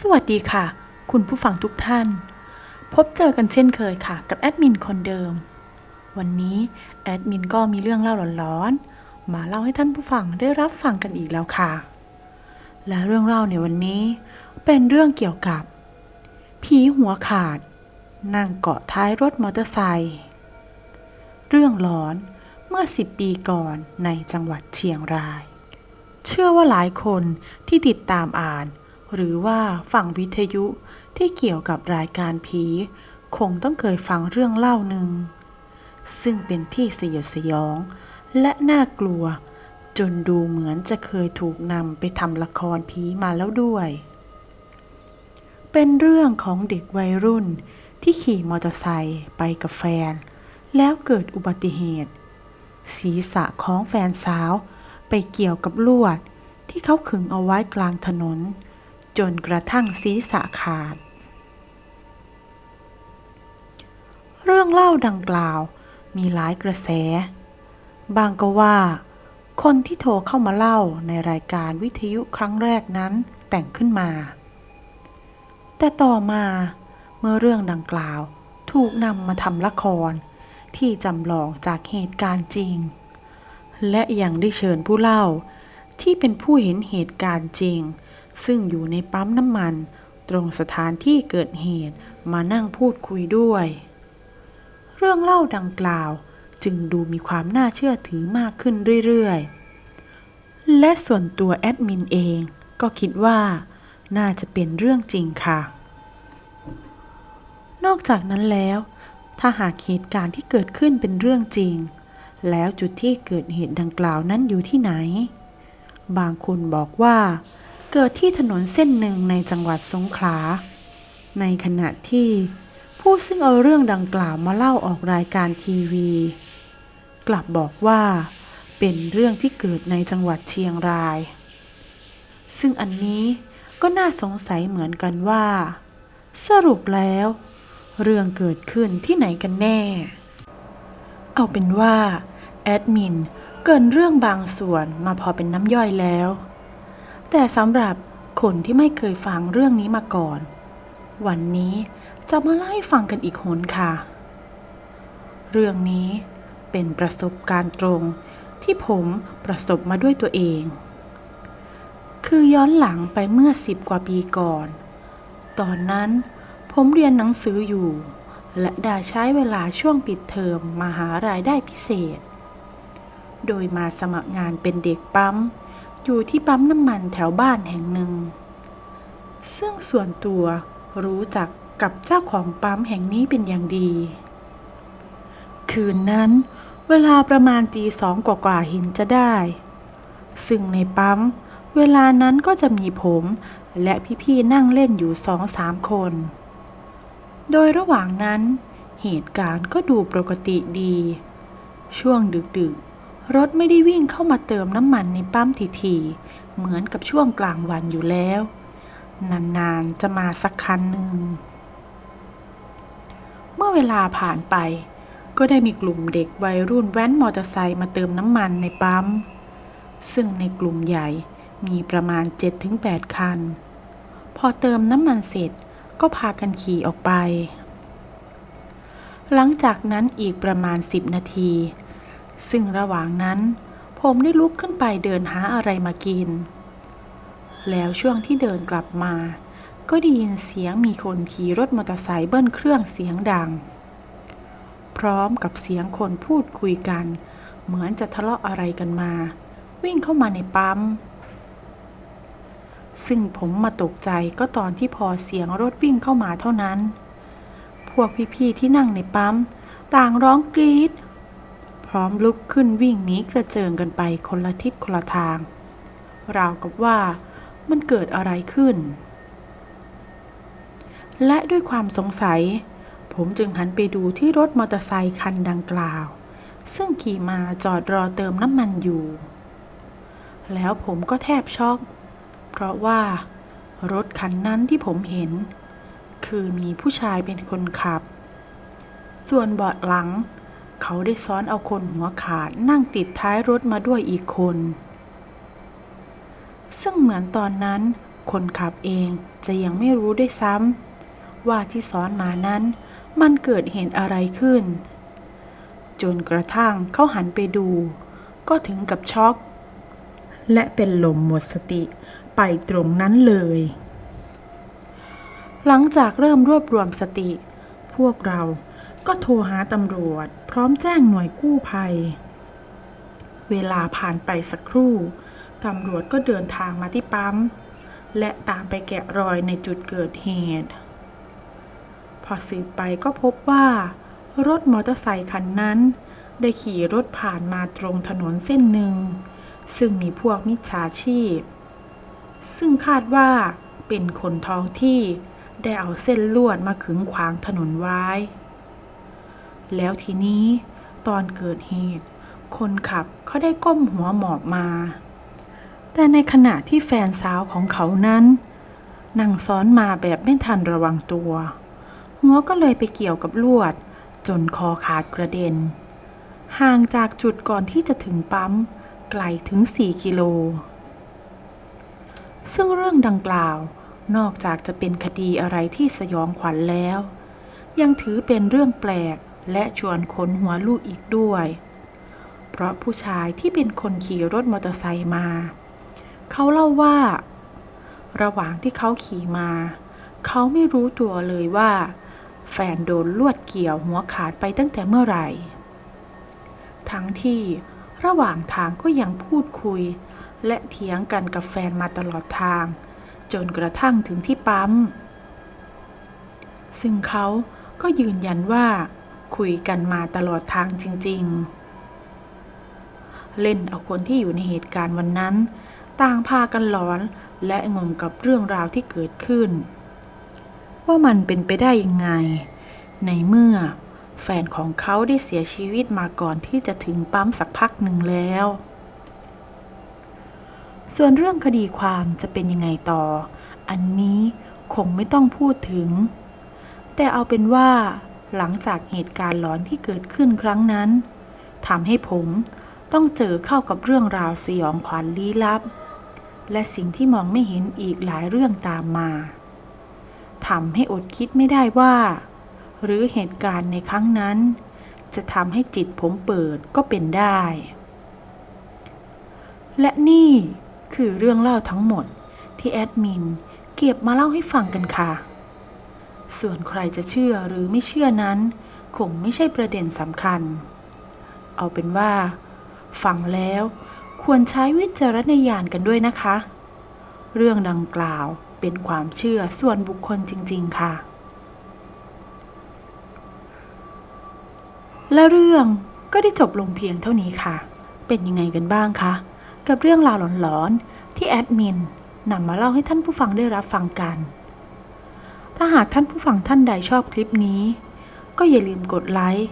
สวัสดีค่ะ คุณผู้ฟังทุกท่าน พบเจอกันเช่นเคยค่ะ กับแอดมินคนเดิม วันนี้แอดมินก็มีเรื่องเล่าหลอนๆ มาเล่าให้ท่านผู้ฟังได้รับฟังกันอีกแล้วค่ะ และเรื่องเล่าในวันนี้ เป็นเรื่องเกี่ยวกับ ผีหัวขาด นั่งเกาะท้ายรถมอเตอร์ไซค์เรื่องหลอนเมื่อ10ปีก่อนในจังหวัดเชียงราย เชื่อว่าหลายคนที่ติดตามอ่าน หรือว่าฟังวิทยุที่เกี่ยวกับรายการผี คงต้องเคยฟังเรื่องเล่าหนึ่ง ซึ่งเป็นที่สยดสยอง และน่ากลัว จนดูเหมือนจะเคยถูกนำไปทำละครผีมาแล้วด้วย เป็นเรื่องของเด็กวัยรุ่นที่ขี่มอเตอร์ไซค์ไปกับแฟน แล้วเกิดอุบัติเหตุ ศีรษะของแฟนสาวไปเกี่ยวกับลวดที่เขาขึงเอาไว้กลางถนน จนกระทั่งศีรษะขาด เรื่องเล่าดังกล่าวมีหลายกระแส บางก็ว่า คนที่โทรเข้ามาเล่าในรายการวิทยุครั้งแรกนั้นแต่งขึ้นมา แต่ต่อมาเมื่อเรื่องดังกล่าวถูกนำมาทำละครที่จำลองจากเหตุการณ์จริง และยังได้เชิญผู้เล่าที่เป็นผู้เห็นเหตุการณ์จริง ซึ่งอยู่ในปั๊มน้ำมัน ตรงสถานที่เกิดเหตุมานั่งพูดคุยด้วย เรื่องเล่าดังกล่าวจึงดูมีความน่าเชื่อถือมากขึ้นเรื่อยๆ และส่วนตัวแอดมินเองก็คิดว่าน่าจะเป็นเรื่องจริงค่ะ นอกจากนั้นแล้ว ถ้าหากเหตุการณ์ที่เกิดขึ้นเป็นเรื่องจริง แล้วจุดที่เกิดเหตุดังกล่าวนั้นอยู่ที่ไหน บางคนบอกว่า เกิดที่ถนนเส้นหนึ่งในจังหวัดสงขลา ในขณะที่ผู้ซึ่งเอาเรื่องดังกล่าวมาเล่าออกรายการทีวี กลับบอกว่าเป็นเรื่องที่เกิดในจังหวัดเชียงราย ซึ่งอันนี้ก็น่าสงสัยเหมือนกันว่า สรุปแล้ว เรื่องเกิดขึ้นที่ไหนกันแน่ เอาเป็นว่า แอดมินเกินเรื่องบางส่วนมาพอเป็นน้ำย่อยแล้ว แต่สำหรับคนที่ไม่เคยฟังเรื่องนี้มาก่อน วันนี้จะมาเล่าให้ฟังกันอีกหนค่ะ เรื่องนี้เป็นประสบการณ์ตรงที่ผมประสบมาด้วยตัวเอง คือย้อนหลังไปเมื่อสิบกว่าปีก่อน ตอนนั้นผมเรียนหนังสืออยู่ และได้ใช้เวลาช่วงปิดเทอมมาหารายได้พิเศษ โดยมาสมัครงานเป็นเด็กปั๊ม อยู่ที่ปั๊มน้ำมันแถวบ้านแห่งหนึ่ง ซึ่งส่วนตัวรู้จักกับเจ้าของปั๊มแห่งนี้เป็นอย่างดี คืนนั้น เวลาประมาณตีสองกว่าๆเห็นจะได้ ซึ่งในปั๊ม เวลานั้นก็จะมีผมและพี่ๆนั่งเล่นอยู่สองสามคน โดยระหว่างนั้น เหตุการณ์ก็ดูปกติดี ช่วงดึกๆ รถไม่ได้วิ่งเข้ามาเติมน้ำมันในปั๊มทีๆเหมือนกับช่วงกลางวันอยู่แล้ว นานๆจะมาสักคันหนึ่ง เมื่อเวลาผ่านไป ก็ได้มีกลุ่มเด็กวัยรุ่นแว้นมอเตอร์ไซค์มาเติมน้ำมันในปั๊ม ซึ่งในกลุ่มใหญ่มีประมาณ 7-8 คัน พอเติมน้ำมันเสร็จก็พากันขี่ออกไป หลังจากนั้นอีกประมาณ 10 นาที ซึ่งระหว่างนั้น ผมได้ลุกขึ้นไปเดินหาอะไรมากิน แล้วช่วงที่เดินกลับมา ก็ได้ยินเสียงมีคนขี่รถมอเตอร์ไซค์เบิ้ลเครื่องเสียงดัง พร้อมกับเสียงคนพูดคุยกัน เหมือนจะทะเลาะอะไรกันมา วิ่งเข้ามาในปั๊มซึ่งผมมาตกใจก็ตอนที่พอเสียงรถวิ่งเข้ามาเท่านั้น พวกพี่ๆที่นั่งในปั๊ม ต่างร้องกรี๊ด ร้อมลุกขึ้นวิ่งหนีกระเจิงกันไปคนละทิศคนละทาง ราวกับว่ามันเกิดอะไรขึ้น และด้วยความสงสัย ผมจึงหันไปดูที่รถมอเตอร์ไซคันดังกล่าว ซึ่งขี่มาจอดรอเติมน้ำมันอยู่ แล้วผมก็แทบช็อก เพราะว่ารถคันนั้นที่ผมเห็น คือมีผู้ชายเป็นคนขับ ส่วนเบาะหลัง เขาได้ซ้อนเอาคนหัวขาดนั่งติดท้ายรถมาด้วยอีกคน ซึ่งเหมือนตอนนั้น คนขับเองจะยังไม่รู้ด้วยซ้ำว่าที่ซ้อนมานั้น มันเกิดเหตุอะไรขึ้น จนกระทั่งเขาหันไปดู ก็ถึงกับช็อก และเป็นลมหมดสติไปตรงนั้นเลย หลังจากเริ่มรวบรวมสติ พวกเราก็โทรหาตำรวจ ร้อมแจ้งหน่วยกู้ภัย เวลาผ่านไปสักครู่ ตำรวจก็เดินทางมาที่ปั๊ม และตามไปแกะรอยในจุดเกิดเหตุ พอสืบไปก็พบว่า รถมอเตอร์ไซคันนั้น ได้ขี่รถผ่านมาตรงถนนเส้นหนึ่ง ซึ่งมีพวกมิจฉาชีพ ซึ่งคาดว่าเป็นคนท้องที่ได้เอาเส้นลวดมาขึงขวางถนนไว้ แล้วทีนี้ ตอนเกิดเหตุ คนขับเขาได้ก้มหัวหมอบมา แต่ในขณะที่แฟนสาวของเขานั้น นั่งซ้อนมาแบบไม่ทันระวังตัว หัวก็เลยไปเกี่ยวกับลวด จนคอขาดกระเด็น ห่างจากจุดก่อนที่จะถึงปั๊ม ไกลถึง 4 กิโล ซึ่งเรื่องดังกล่าวนอกจากจะเป็นคดีอะไรที่สยองขวัญแล้ว ยังถือเป็นเรื่องแปลก และชวนขนหัวลูกอีกด้วย เพราะผู้ชายที่เป็นคนขี่รถมอเตอร์ไซค์มา เขาเล่าว่า ระหว่างที่เขาขี่มา เขาไม่รู้ตัวเลยว่า แฟนโดนลวดเกี่ยวหัวขาดไปตั้งแต่เมื่อไหร่ ทั้งที่ระหว่างทางก็ยังพูดคุย และเถียงกันกับแฟนมาตลอดทาง จนกระทั่งถึงที่ปั๊ม ซึ่งเขาก็ยืนยันว่า คุยกันมาตลอดทางจริง ๆ เล่นเอาคนที่อยู่ในเหตุการณ์วันนั้น ต่างพากันหลอนและงงกับเรื่องราวที่เกิดขึ้น ว่ามันเป็นไปได้ยังไง ในเมื่อแฟนของเขาได้เสียชีวิตมาก่อนที่จะถึงปั๊มสักพักหนึ่งแล้ว ส่วนเรื่องคดีความจะเป็นยังไงต่อ อันนี้คงไม่ต้องพูดถึง แต่เอาเป็นว่า หลังจากเหตุการณ์หลอนที่เกิดขึ้นครั้งนั้นทำให้ผมต้องเจอเข้ากับเรื่องราวสยองขวัญลี้ลับ และสิ่งที่มองไม่เห็นอีกหลายเรื่องตามมาทำให้อดคิดไม่ได้ว่า หรือเหตุการณ์ในครั้งนั้น จะทำให้จิตผมเปิดก็เป็นได้ และนี่คือเรื่องเล่าทั้งหมดที่แอดมินเก็บมาเล่าให้ฟังกันค่ะ ส่วนใครจะเชื่อหรือไม่เชื่อนั้น คงไม่ใช่ประเด็นสำคัญ เอาเป็นว่า ฟังแล้วควรใช้วิจารณญาณกันด้วยนะคะ เรื่องดังกล่าวเป็นความเชื่อส่วนบุคคลจริง ๆ ค่ะ และเรื่องก็ได้จบลงเพียงเท่านี้ค่ะ เป็นยังไงกันบ้างคะ กับเรื่องราวหลอนๆที่แอดมินนำมาเล่าให้ท่านผู้ฟังได้รับฟังกัน ถ้าหากท่านผู้ฟังท่านใดชอบคลิปนี้ ก็อย่าลืมกดไลค์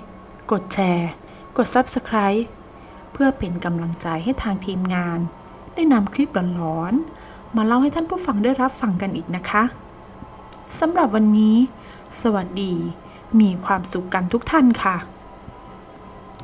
กดแชร์ กด Subscribe เพื่อเป็นกำลังใจให้ทางทีมงาน ได้นำคลิปหลอนๆ มาเล่าให้ท่านผู้ฟังได้รับฟังกันอีกนะคะสำหรับวันนี้ สวัสดี มีความสุขกันทุกท่านค่ะ